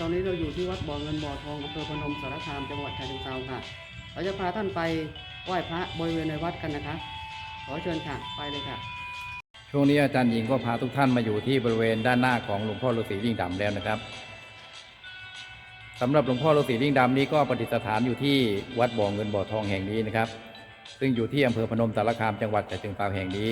ตอนนี้เราอยู่ที่วัดบ่อเงินบ่อทองอำเภอพนมสารคามจังหวัดชายแดนเทราค่ะ เราจะพาท่านไปไหว้พระบริเวณในวัดกันนะคะ ขอเชิญค่ะ ไปเลยค่ะ ช่วงนี้อาจารย์หญิงก็พาทุกท่านมาอยู่ที่บริเวณด้านหน้าของหลวงพ่อฤาษีลิงดำแล้วนะครับสำหรับหลวงพ่อฤาษีลิงดำนี้ก็ประดิษฐานอยู่ที่วัดบ่อเงินบ่อทองแห่งนี้นะครับ ซึ่งอยู่ที่อำเภอพนมสารคามจังหวัดฉะเชิงเทราแห่งนี้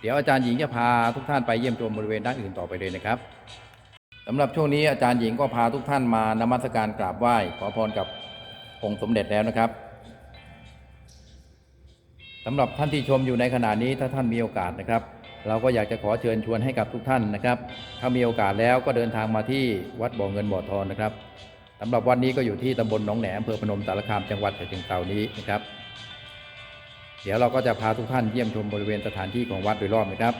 เดี๋ยวอาจารย์หญิงจะพาทุกท่านไปเยี่ยมชมบริเวณด้านอื่นต่อไปเลยนะครับ สำหรับช่วงนี้อาจารย์หญิงก็พาทุกท่านมานมัสการกราบไหว้ขอพรกับองค์สมเด็จแล้วนะครับสำหรับท่านที่ชมอยู่ในขณะนี้ถ้าท่านมีโอกาสนะครับ เราก็อยากจะขอเชิญชวนให้กับทุกท่านนะครับ ถ้ามีโอกาสแล้วก็เดินทางมาที่วัดบ่อเงินบ่อทองนะครับสำหรับวันนี้ก็อยู่ที่ตำบลหนองแหนอำเภอพนมสารคามจังหวัดฉะเชิงเทรานี้นะครับ เดี๋ยวเราก็จะพาทุกท่านเยี่ยมชมบริเวณสถานที่ของวัดโดยรอบนะครับ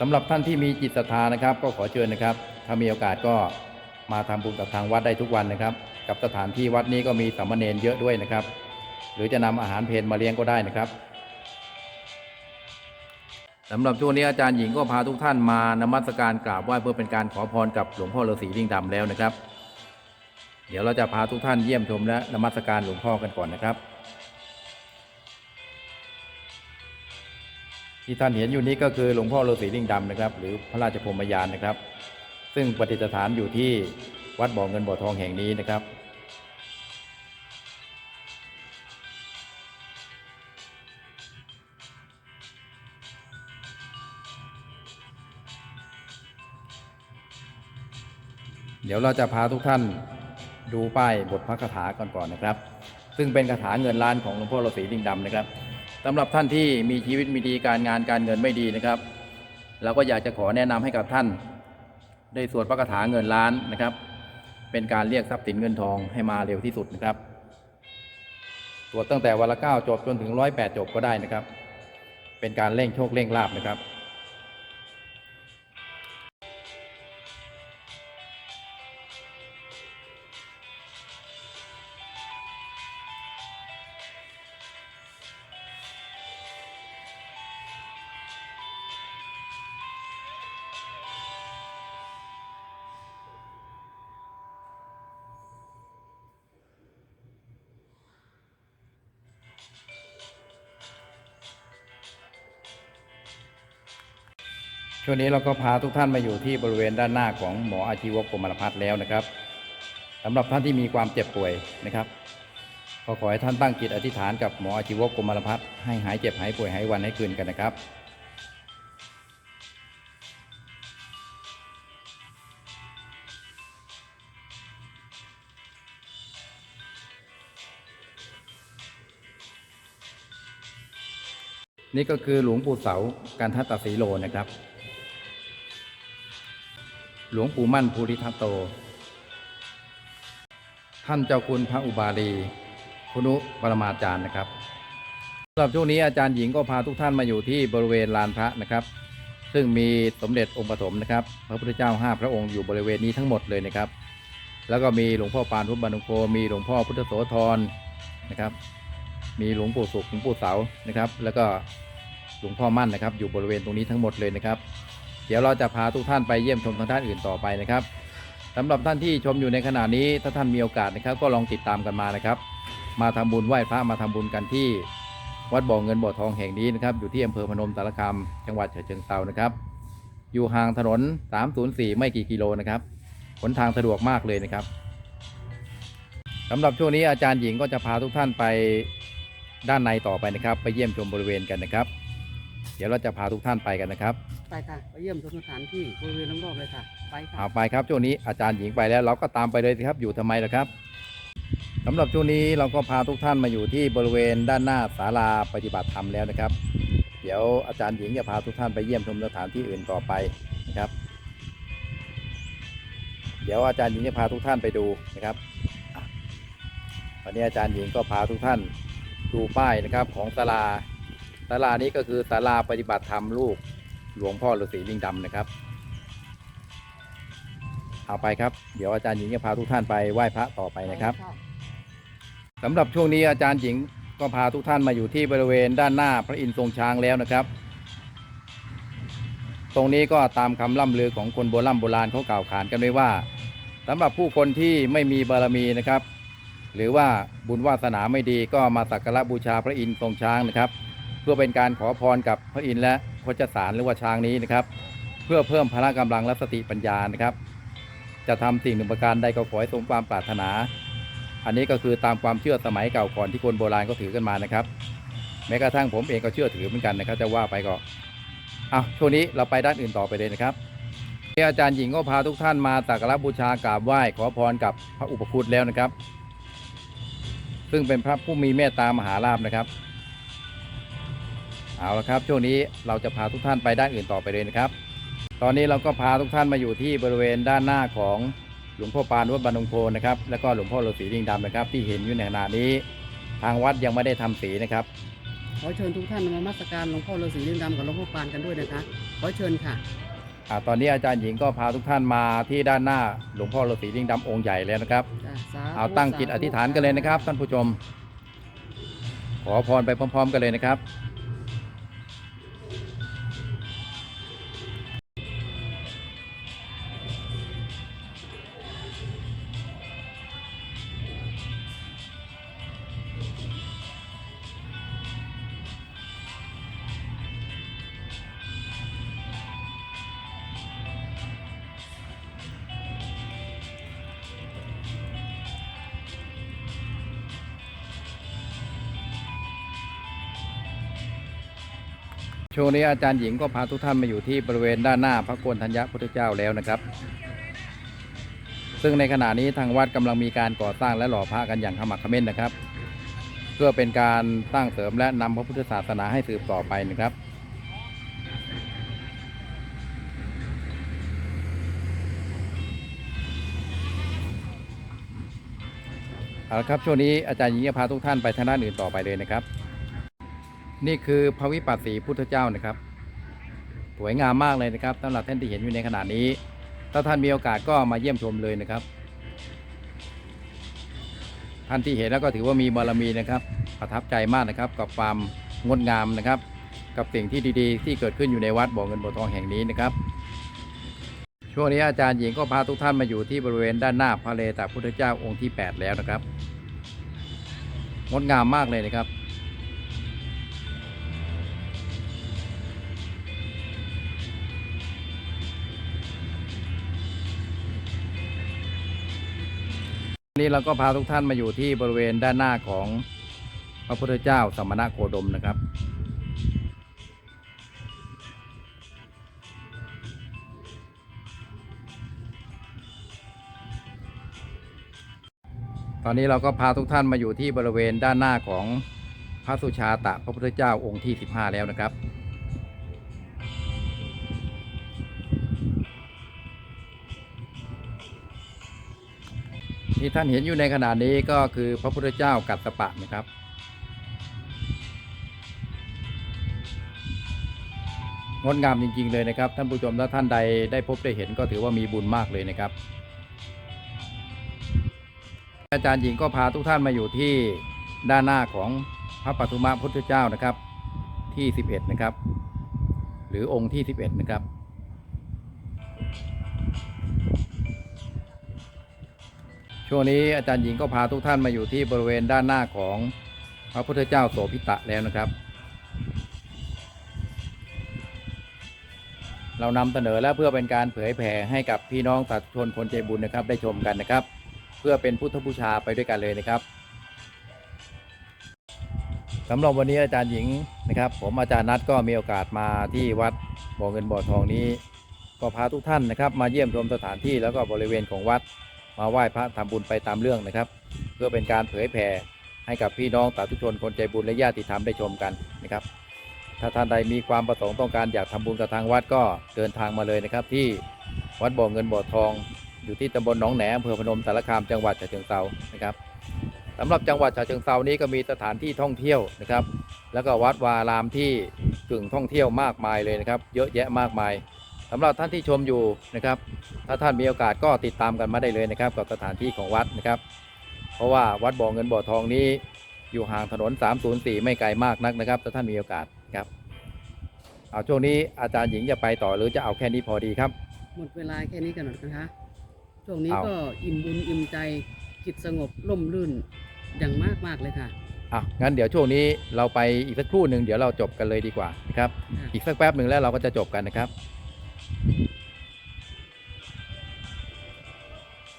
สำหรับท่านที่มีจิตศรัทธานะครับ ก็ขอเชิญนะครับ ถ้ามีโอกาสก็มาทำบุญกับทางวัดได้ทุกวันนะครับ กับสถานที่วัดนี้ก็มีสามเณรเยอะด้วยนะครับ หรือจะนำอาหารเพลมาเลี้ยงก็ได้นะครับสำหรับช่วงนี้อาจารย์หญิงก็พาทุกท่านมานมัสการกราบไหว้เพื่อเป็นการขอพรกับหลวงพ่อฤาษีลิงดำแล้วนะครับ เดี๋ยวเราจะพาทุกท่านเยี่ยมชมและนมัสการหลวงพ่อกันก่อนนะครับ ที่ท่านเห็นอยู่นี้ก็คือหลวงพ่อฤาษีลิงดำนะครับ หรือพระราชพรมยานนะครับ ซึ่งประดิษฐานอยู่ที่วัดบ่อเงินบ่อทองแห่งนี้นะครับ เดี๋ยวเราจะพาทุกท่านดูป้ายบทพระคาถาก่อนก่อนนะครับ ซึ่งเป็นคาถาเงินล้านของหลวงพ่อฤาษีลิงดำนะครับ สำหรับท่านที่มีชีวิตมีดีการงานการเงินไม่ดีนะครับ เราก็อยากจะขอแนะนำให้กับท่าน ได้สวดพระคาถาเงินล้านนะครับ เป็นการเรียกทรัพย์สินเงินทองให้มาเร็วที่สุดนะครับสวดตั้งแต่วันละเก้าจบจนถึงร้อยแปดจบก็ได้นะครับ เป็นการเร่งโชคเร่งลาบนะครับ ช่วงนี้เราก็พาทุกท่านมาอยู่ที่บริเวณด้านหน้าของหมออาชีวกกรมารพัฒน์แล้วนะครับสำหรับท่านที่มีความเจ็บป่วยนะครับก็ขอให้ท่านตั้งจิตอธิษฐานกับหมออาชีวกกรมารพัฒน์ให้หายเจ็บหายป่วยหายวันให้คืนกันนะครับนี่ก็คือหลวงปู่เสาการทัตตสีโลนะครับ หลวงปู่มั่นภูริทัตโต ท่านเจ้าคุณพระอุบาลีคุณุปรมาจารย์นะครับสำหรับช่วงนี้อาจารย์หญิงก็พาทุกท่านมาอยู่ที่บริเวณลานพระนะครับ ซึ่งมีสมเด็จองค์ปฐมนะครับ พระพุทธเจ้าห้าพระองค์อยู่บริเวณนี้ทั้งหมดเลยนะครับ แล้วก็มีหลวงพ่อปานพุทธบานุโคมีหลวงพ่อพุทธโสธรนะครับ มีหลวงปู่สุขหลวงปู่เสานะครับ แล้วก็หลวงพ่อมั่นนะครับ อยู่บริเวณตรงนี้ทั้งหมดเลยนะครับ เดี๋ยวเราจะพาทุกท่านไปเยี่ยมชมทางด้านอื่นต่อไปนะครับสำหรับท่านที่ชมอยู่ในขณะนี้ถ้าท่านมีโอกาสนะครับ ก็ลองติดตามกันมานะครับ มาทำบุญไหว้พระมาทำบุญกันที่ วัดบ่อเงินบ่อทองแห่งนี้นะครับ อยู่ที่อำเภอพนมสารคามจังหวัดฉะเชิงเทรานะครับ อยู่ห่างถนน 304 ไม่กี่กิโลนะครับหนทางสะดวกมากเลยนะครับสำหรับช่วงนี้อาจารย์หญิงก็จะพาทุกท่านไปด้านในต่อไปนะครับ ไปเยี่ยมชมบริเวณกันนะครับ เดี๋ยวเราจะพาทุกท่านไปกันนะครับ ไปค่ะไปเยี่ยมชมสถานที่บริเวณรอบๆเลยค่ะไปค่ะเอาไปครับช่วงนี้อาจารย์หญิงไปแล้วเราก็ตามไปเลยสิครับอยู่ทำไมล่ะครับสำหรับช่วงนี้เราก็พาทุกท่านมาอยู่ที่บริเวณด้านหน้าศาลาปฏิบัติธรรมแล้วนะครับ เดี๋ยวอาจารย์หญิงจะพาทุกท่านไปเยี่ยมชมสถานที่อื่นต่อไปนะครับ เดี๋ยวอาจารย์หญิงจะพาทุกท่านไปดูนะครับวันนี้อาจารย์หญิงก็พาทุกท่านดูป้ายนะครับของศาลาศาลานี้ก็คือศาลาปฏิบัติธรรมลูก หลวงพ่อฤาษีลิงดำนะครับ เอาไปครับ เดี๋ยวอาจารย์หญิงจะพาทุกท่านไปไหว้พระต่อไปนะครับสำหรับช่วงนี้อาจารย์หญิงก็พาทุกท่านมาอยู่ที่บริเวณด้านหน้าพระอินทร์ทรงช้างแล้วนะครับ ตรงนี้ก็ตามคำล่ำลือของคนโบราณโบราณเขากล่าวขานกันไว้ว่าสำหรับผู้คนที่ไม่มีบารมีนะครับ หรือว่าบุญวาสนาไม่ดีก็มาสักการะบูชาพระอินทร์ทรงช้างนะครับ เพื่อเป็นการขอพรกับพระอินทร์และพจสารหรือว่าช้างนี้นะครับ เพื่อเพิ่มพละกำลังและสติปัญญานะครับ จะทำสิ่งหนึ่งประการใดก็ขอให้สมความปรารถนา อันนี้ก็คือตามความเชื่อสมัยเก่าก่อนที่คนโบราณก็ถือกันมานะครับ แม้กระทั่งผมเองก็เชื่อถือเหมือนกันนะครับจะว่าไปก็เอาช่วงนี้เราไปด้านอื่นต่อไปเลยนะครับที่อาจารย์หญิงก็พาทุกท่านมาสักการะบูชากราบไหว้ขอพรกับพระอุปคุตแล้วนะครับ ซึ่งเป็นพระผู้มีเมตตามหาลาภนะครับ เอาละครับ ช่วงนี้เราจะพาทุกท่านไปด้านอื่นต่อไปเลยนะครับ ตอนนี้เราก็พาทุกท่านมาอยู่ที่บริเวณด้านหน้าของหลวงพ่อปานวัดบานงโพนะครับแล้วก็หลวงพ่อฤาษีลิงดำนะครับที่เห็นอยู่ในขณะนี้ ทางวัดยังไม่ได้ทำสีนะครับขอเชิญทุกท่านมามัสการหลวงพ่อฤาษีลิงดำกับหลวงพ่อปานกันด้วยนะคะขอเชิญค่ะอ่าตอนนี้อาจารย์หญิงก็พาทุกท่านมาที่ด้านหน้าหลวงพ่อฤาษีลิงดำองค์ใหญ่แล้วนะครับจ้ะสธุเอาตั้งจิตสธุอธิษฐานกันเลยนะครับ ท่านผู้ชม ขอพรไปพร้อม ๆ กันเลยนะครับ ช่วงนี้อาจารย์หญิงก็พาทุกท่านมาอยู่ที่บริเวณด้านหน้าพระโกนธัญญพุทธเจ้าแล้วนะครับ ซึ่งในขณะนี้ทางวัดกำลังมีการก่อสร้างและหล่อพระกันอย่างขมักขม้นนะครับ เพื่อเป็นการสร้างเสริมและนำพระพุทธศาสนาให้สืบต่อไปนะครับเอาละครับช่วงนี้อาจารย์หญิงจะพาทุกท่านไปทางด้านอื่นต่อไปเลยนะครับ นี่คือพระวิปัสสีพุทธเจ้านะครับ สวยงามมากเลยนะครับสำหรับท่านที่เห็นอยู่ในขณะนี้ ถ้าท่านมีโอกาสก็มาเยี่ยมชมเลยนะครับ ท่านที่เห็นแล้วก็ถือว่ามีบารมีนะครับ ประทับใจมากนะครับ กับความงดงามนะครับ กับสิ่งที่ดีๆ ที่เกิดขึ้นอยู่ในวัดบ่อเงินบ่อทองแห่งนี้นะครับ ช่วงนี้อาจารย์หญิงก็พาทุกท่านมาอยู่ที่บริเวณด้านหน้าพระเลตพุทธเจ้าองค์ที่ 8 แล้วนะครับ งดงามมากเลยนะครับ นนี้เราก็พาทุกท่านมาอยู่ที่บริเวณด้านหน้าของพระพุทธเจ้าสมณะโคดมนะครับ ตอนนี้เราก็พาทุกท่านมาอยู่ที่บริเวณด้านหน้าของพระสุชาตะพระพุทธเจ้าองค์ที่ 15 แล้วนะครับ ที่ท่านเห็นอยู่ในขณะนี้ก็คือพระพุทธเจ้ากัสสปะนะครับ งดงามจริง ๆ เลยนะครับ ท่านผู้ชมถ้าท่านใดได้พบได้เห็นก็ถือว่ามีบุญมากเลยนะครับ อาจารย์หญิงก็พาทุกท่านมาอยู่ที่ด้านหน้าของพระปฐุมพุทธเจ้านะครับที่ 11 นะครับ หรือองค์ที่ 11 นะครับ ช่วงนี้อาจารย์หญิงก็พาทุกท่านมาอยู่ที่บริเวณด้านหน้าของพระพุทธเจ้าโสพิตะแล้วนะครับ เรานำเสนอและเพื่อเป็นการเผยแผ่ให้กับพี่น้องสาธุชนคนใจบุญนะครับ ได้ชมกันนะครับ เพื่อเป็นพุทธบูชาไปด้วยกันเลยนะครับสำหรับวันนี้อาจารย์หญิงนะครับ ผมอาจารย์นัดก็มีโอกาสมาที่วัดบ่อเงินบ่อทองนี้ ก็พาทุกท่านนะครับ มาเยี่ยมชมสถานที่แล้วก็บริเวณของวัด มาไหว้พระทำบุญไปตามเรื่องนะครับ เพื่อเป็นการเผยแผ่ให้กับพี่น้องสาธุชนคนใจบุญและญาติธรรมได้ชมกันนะครับ ถ้าท่านใดมีความประสงค์ต้องการอยากทำบุญกับทางวัดก็เดินทางมาเลยนะครับ ที่วัดบ่อเงินบ่อทอง อยู่ที่ตำบลหนองแหนอำเภอพนมสารคามจังหวัดฉะเชิงเทรานะครับสำหรับจังหวัดฉะเชิงเทรานี้ก็มีสถานที่ท่องเที่ยวนะครับ แล้วก็วัดวาอารามที่กึ่งท่องเที่ยวมากมายเลยนะครับ เยอะแยะมากมายสำหรับท่านที่ชมอยู่นะครับ ถ้าท่านมีโอกาสก็ติดตามกันมาได้เลยนะครับ กับสถานที่ของวัดนะครับ เพราะว่าวัดบ่อเงินบ่อทองนี้อยู่ห่างถนน 304 ไม่ไกลมากนักนะครับ ถ้าท่านมีโอกาสครับเอาช่วงนี้อาจารย์หญิงจะไปต่อหรือจะเอาแค่นี้พอดีครับ หมดเวลาแค่นี้กันหน่อยนะคะช่วงนี้เอาก็อิ่มบุญอิ่มใจจิตสงบร่มรื่นอย่างมากมากๆเลยค่ะอะงั้นเดี๋ยวช่วงนี้เราไปอีกสักครู่หนึ่งเดี๋ยวเราจบกันเลยดีกว่านะครับค่ะอีกสักแป๊บหนึ่งแล้วเราก็จะจบกันนะครับ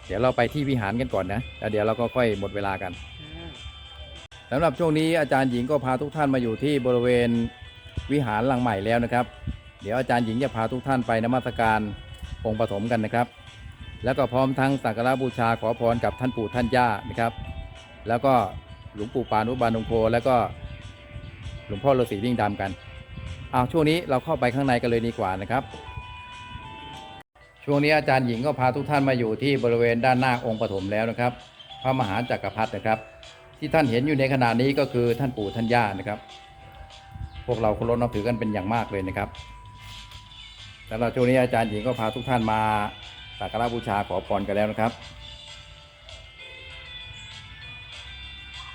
เดี๋ยวเราไปที่วิหารกันก่อนนะแล้วเดี๋ยวเราก็ค่อยหมดเวลากันค่ะสำหรับช่วงนี้อาจารย์หญิงก็พาทุกท่านมาอยู่ที่บริเวณวิหารหลังใหม่แล้วนะครับ เดี๋ยวอาจารย์หญิงจะพาทุกท่านไปนมัสการองค์ปฐมกันนะครับ แล้วก็พร้อมทั้งสักการะบูชาขอพรกับท่านปู่ท่านย่านะครับ แล้วก็หลวงปู่ปานุบาลนงโพแล้วก็หลวงพ่อฤาษีลิงดำกันเอาช่วงนี้เราเข้าไปข้างในกันเลยดีกว่านะครับ ช่วงนี้อาจารย์หญิงก็พาทุกท่านมาอยู่ที่บริเวณด้านหน้าองค์ปฐมแล้วนะครับ พระมหาจักรพรรดินะครับ ที่ท่านเห็นอยู่ในขณะนี้ก็คือท่านปู่ท่านย่านะครับ พวกเราเคารพนับถือกันเป็นอย่างมากเลยนะครับสำหรับช่วงนี้อาจารย์หญิงก็พาทุกท่านมาสักการะบูชาขอพรกันแล้วนะครับ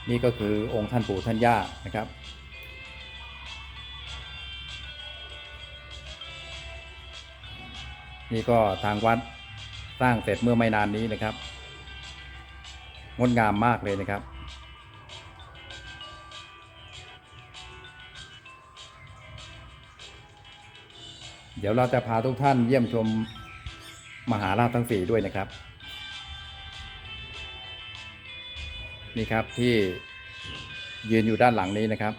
นี่ก็คือองค์ท่านปู่ท่านย่านะครับ นี่ก็ทางวัดสร้างเสร็จเมื่อไม่นานนี้นะครับ งดงามมากเลยนะครับ เดี๋ยวเราจะพาทุกท่านเยี่ยมชมมหาราชทั้งสี่ด้วยนะครับ นี่ครับที่ยืนอยู่ด้านหลังนี้นะครับ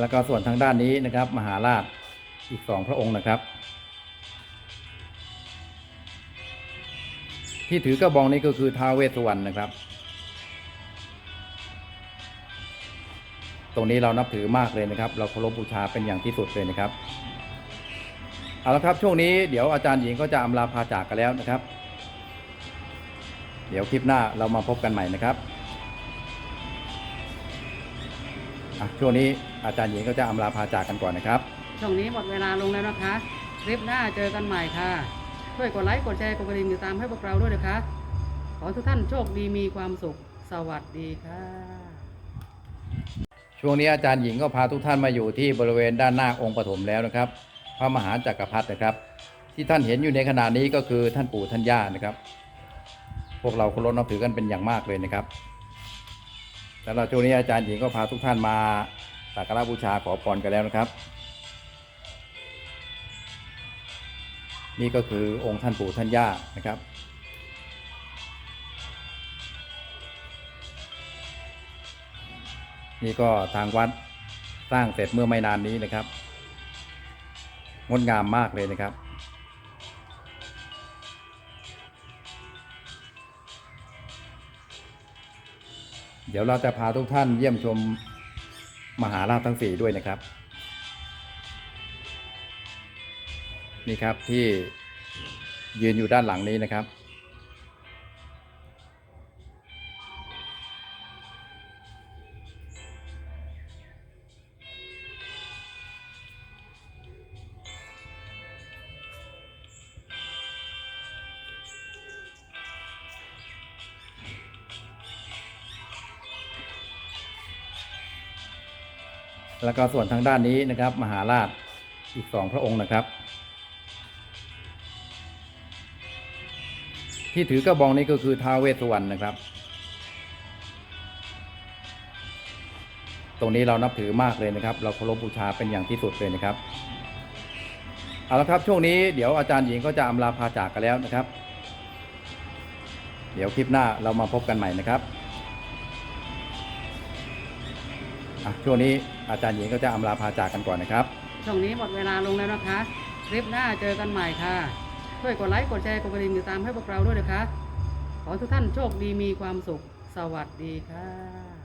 แล้วก็ส่วนทางด้านนี้นะครับ มหาราชอีกสองพระองค์นะครับ ที่ถือกระบองนี้ก็คือท้าวเวสสุวรรณนะครับ ตรงนี้เรานับถือมากเลยนะครับ เราเคารพบูชาเป็นอย่างที่สุดเลยนะครับเอาละครับช่วงนี้เดี๋ยวอาจารย์หญิงก็จะอำลาพาจากกันแล้วนะครับ เดี๋ยวคลิปหน้าเรามาพบกันใหม่นะครับ อะช่วงนี้อาจารย์หญิงก็จะอำลาพาจากกันก่อนนะครับ ช่วงนี้หมดเวลาลงแล้วนะคะ คลิปหน้าเจอกันใหม่ค่ะ ช่วยกดไลค์ กดแชร์ กดกระดิ่งติดตามให้พวกเราด้วยนะคะ ขอให้ทุกท่านโชคดีมีความสุข สวัสดีค่ะ ช่วงนี้อาจารย์หญิงก็พาทุกท่านมาอยู่ที่บริเวณด้านหน้าองค์ปฐมแล้วนะครับ พระมหาจักรพรรดินะครับ ที่ท่านเห็นอยู่ในขณะนี้ก็คือท่านปู่ท่านย่านะครับ พวกเราเคารพนับถือกันเป็นอย่างมากเลยนะครับ สำหรับช่วงนี้อาจารย์หญิงก็พาทุกท่านมาสักการะบูชาขอพรกันแล้วนะครับ นี่ก็คือองค์ท่านปู่ท่านย่านะครับ นี่ก็ทางวัดสร้างเสร็จเมื่อไม่นานนี้นะครับ งดงามมากเลยนะครับ ดี๋ยวเราจะพาทุกท่านเยี่ยมชมมหาราชทั้งสี่ด้วยนะครับ นี่ครับที่ยืนอยู่ด้านหลังนี้นะครับ แล้วก็ส่วนทางด้านนี้นะครับ มหาราชอีกสองพระองค์นะครับ ที่ถือกระบองนี้ก็คือท้าวเวสสุวรรณนะครับ ตรงนี้เรานับถือมากเลยนะครับ เราเคารพบูชาเป็นอย่างที่สุดเลยนะครับเอาละครับช่วงนี้เดี๋ยวอาจารย์หญิงก็จะอำลาพาจากกันแล้วนะครับ เดี๋ยวคลิปหน้าเรามาพบกันใหม่นะครับ อะช่วงนี้อาจารย์หญิงก็จะอำลาพาจากกันก่อนนะครับ ช่วงนี้หมดเวลาลงแล้วนะคะ คลิปหน้าเจอกันใหม่ค่ะ ช่วยกดไลค์ กดแชร์ กดกระดิ่งติดตามให้พวกเราด้วยนะคะ ขอทุกท่านโชคดีมีความสุข สวัสดีค่ะ